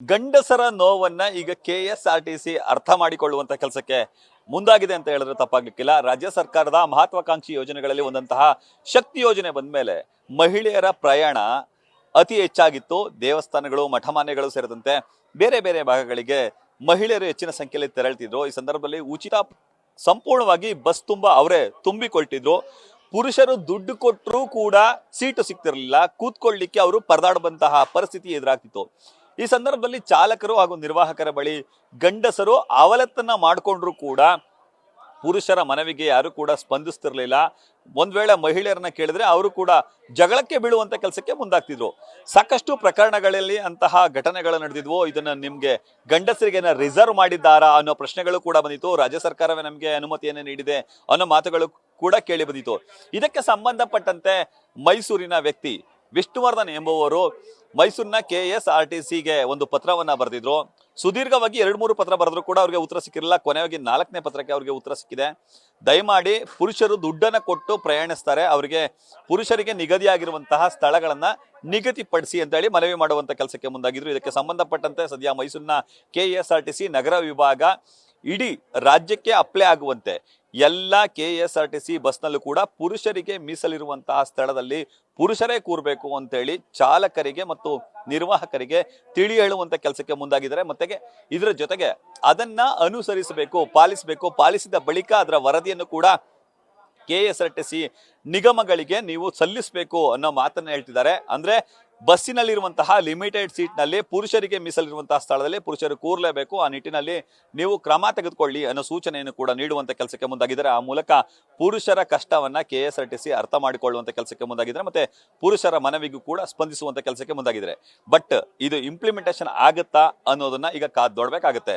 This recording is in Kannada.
ಗಂಡಸರ ನೋವನ್ನ ಈಗ K S R T C ಅರ್ಥ ಮಾಡಿಕೊಳ್ಳುವಂತ ಕೆಲಸಕ್ಕೆ ಮುಂದಾಗಿದೆ ಅಂತ ಹೇಳಿದ್ರೆ ತಪ್ಪಾಗ್ಲಿಕ್ಕಿಲ್ಲ. ರಾಜ್ಯ ಸರ್ಕಾರದ ಮಹತ್ವಾಕಾಂಕ್ಷಿ ಯೋಜನೆಗಳಲ್ಲಿ ಒಂದಂತಹ ಶಕ್ತಿ ಯೋಜನೆ ಬಂದ್ಮೇಲೆ ಮಹಿಳೆಯರ ಪ್ರಯಾಣ ಅತಿ ಹೆಚ್ಚಾಗಿತ್ತು. ದೇವಸ್ಥಾನಗಳು, ಮಠಮಾನ್ಯಗಳು ಸೇರಿದಂತೆ ಬೇರೆ ಬೇರೆ ಭಾಗಗಳಿಗೆ ಮಹಿಳೆಯರು ಹೆಚ್ಚಿನ ಸಂಖ್ಯೆಯಲ್ಲಿ ತೆರಳ್ತಿದ್ರು. ಈ ಸಂದರ್ಭದಲ್ಲಿ ಉಚಿತ ಸಂಪೂರ್ಣವಾಗಿ ಬಸ್ ತುಂಬ ಅವರೇ ತುಂಬಿಕೊಳ್ತಿದ್ರು. ಪುರುಷರು ದುಡ್ಡು ಕೊಟ್ಟರೂ ಕೂಡ ಸೀಟು ಸಿಗ್ತಿರಲಿಲ್ಲ. ಕೂತ್ಕೊಳ್ಳಿಕ್ಕೆ ಅವರು ಪರದಾಡುವಂತಹ ಪರಿಸ್ಥಿತಿ ಎದುರಾಗ್ತಿತ್ತು. ಈ ಸಂದರ್ಭದಲ್ಲಿ ಚಾಲಕರು ಹಾಗೂ ನಿರ್ವಾಹಕರ ಬಳಿ ಗಂಡಸರು ಅವಲತ್ತನ್ನ ಮಾಡಿಕೊಂಡ್ರು ಕೂಡ ಪುರುಷರ ಮನವಿಗೆ ಯಾರು ಕೂಡ ಸ್ಪಂದಿಸ್ತಿರ್ಲಿಲ್ಲ. ಒಂದ್ ವೇಳೆ ಮಹಿಳೆಯರನ್ನ ಕೇಳಿದ್ರೆ ಅವರು ಕೂಡ ಜಗಳಕ್ಕೆ ಬೀಳುವಂತ ಕೆಲಸಕ್ಕೆ ಮುಂದಾಗ್ತಿದ್ರು. ಸಾಕಷ್ಟು ಪ್ರಕರಣಗಳಲ್ಲಿ ಅಂತಹ ಘಟನೆಗಳು ನಡೆದಿದ್ವು. ಇದನ್ನ ನಿಮ್ಗೆ ಗಂಡಸರಿಗೆ ರಿಸರ್ವ್ ಮಾಡಿದ್ದಾರಾ ಅನ್ನೋ ಪ್ರಶ್ನೆಗಳು ಕೂಡ ಬಂದಿತ್ತು. ರಾಜ್ಯ ಸರ್ಕಾರವೇ ನಮಗೆ ಅನುಮತಿಯನ್ನು ನೀಡಿದೆ ಅನ್ನೋ ಮಾತುಗಳು ಕೂಡ ಕೇಳಿ ಬಂದಿತ್ತು. ಇದಕ್ಕೆ ಸಂಬಂಧಪಟ್ಟಂತೆ ಮೈಸೂರಿನ ವ್ಯಕ್ತಿ ವಿಷ್ಣುವರ್ಧನ್ ಎಂಬುವರು ಮೈಸೂರಿನ ಕೆ ಎಸ್ ಆರ್ ಟಿ ಸಿಗೆ ಒಂದು ಪತ್ರವನ್ನ ಬರೆದಿದ್ರು. ಸುದೀರ್ಘವಾಗಿ ಎರಡು ಮೂರು ಪತ್ರ ಬರೆದ್ರು ಕೂಡ ಅವ್ರಿಗೆ ಉತ್ತರ ಸಿಕ್ಕಿರಲಿಲ್ಲ. ಕೊನೆಯಾಗಿ ನಾಲ್ಕನೇ ಪತ್ರಕ್ಕೆ ಅವ್ರಿಗೆ ಉತ್ತರ ಸಿಕ್ಕಿದೆ. ದಯಮಾಡಿ ಪುರುಷರು ದುಡ್ಡನ್ನ ಕೊಟ್ಟು ಪ್ರಯಾಣಿಸ್ತಾರೆ. ಅವರಿಗೆ ಪುರುಷರಿಗೆ ನಿಗದಿಯಾಗಿರುವಂತಹ ಸ್ಥಳಗಳನ್ನ ನಿಗದಿಪಡಿಸಿ ಅಂತ ಹೇಳಿ ಮನವಿ ಮಾಡುವಂತ ಕೆಲಸಕ್ಕೆ ಮುಂದಾಗಿದ್ರು. ಇದಕ್ಕೆ ಸಂಬಂಧಪಟ್ಟಂತೆ ಸದ್ಯ ಮೈಸೂರಿನ K S R T C ನಗರ ವಿಭಾಗ ಇಡೀ ರಾಜ್ಯಕ್ಕೆ ಅಪ್ಲೈ ಆಗುವಂತೆ ಎಲ್ಲ K S R T C ಬಸ್ನಲ್ಲೂ ಕೂಡ ಪುರುಷರಿಗೆ ಮೀಸಲಿರುವಂತಹ ಸ್ಥಳದಲ್ಲಿ ಪುರುಷರೇ ಕೂರಬೇಕು ಅಂತೇಳಿ ಚಾಲಕರಿಗೆ ಮತ್ತು ನಿರ್ವಾಹಕರಿಗೆ ತಿಳಿ ಹೇಳುವಂತ ಕೆಲಸಕ್ಕೆ ಮುಂದಾಗಿದ್ದಾರೆ. ಮತ್ತೆ ಇದರ ಜೊತೆಗೆ ಅದನ್ನ ಅನುಸರಿಸಬೇಕು, ಪಾಲಿಸಬೇಕು, ಪಾಲಿಸಿದ ಬಳಿಕ ಅದರ ವರದಿಯನ್ನು ಕೂಡ K S R T C ನಿಗಮಗಳಿಗೆ ನೀವು ಸಲ್ಲಿಸಬೇಕು ಅನ್ನೋ ಮಾತನ್ನ ಹೇಳ್ತಿದ್ದಾರೆ. ಅಂದ್ರೆ ಬಸ್ಸಿನಲ್ಲಿರುವಂತಹ ಲಿಮಿಟೆಡ್ ಸೀಟ್ನಲ್ಲಿ ಪುರುಷರಿಗೆ ಮೀಸಲಿರುವಂತಹ ಸ್ಥಳದಲ್ಲಿ ಪುರುಷರು ಕೂರಲೇಬೇಕು. ಆ ನಿಟ್ಟಿನಲ್ಲಿ ನೀವು ಕ್ರಮ ತೆಗೆದುಕೊಳ್ಳಿ ಅನ್ನೋ ಸೂಚನೆಯನ್ನು ಕೂಡ ನೀಡುವಂತ ಕೆಲಸಕ್ಕೆ ಮುಂದಾಗಿದ್ದಾರೆ. ಆ ಮೂಲಕ ಪುರುಷರ ಕಷ್ಟವನ್ನ K S R T C ಅರ್ಥ ಮಾಡಿಕೊಳ್ಳುವಂತ ಕೆಲಸಕ್ಕೆ ಮುಂದಾಗಿದ್ದಾರೆ. ಮತ್ತೆ ಪುರುಷರ ಮನವಿಗೂ ಕೂಡ ಸ್ಪಂದಿಸುವಂತ ಕೆಲಸಕ್ಕೆ ಮುಂದಾಗಿದ್ದಾರೆ. ಬಟ್ ಇದು ಇಂಪ್ಲಿಮೆಂಟೇಷನ್ ಆಗುತ್ತಾ ಅನ್ನೋದನ್ನ ಈಗ ಕಾದ್ ನೋಡ್ಬೇಕಾಗತ್ತೆ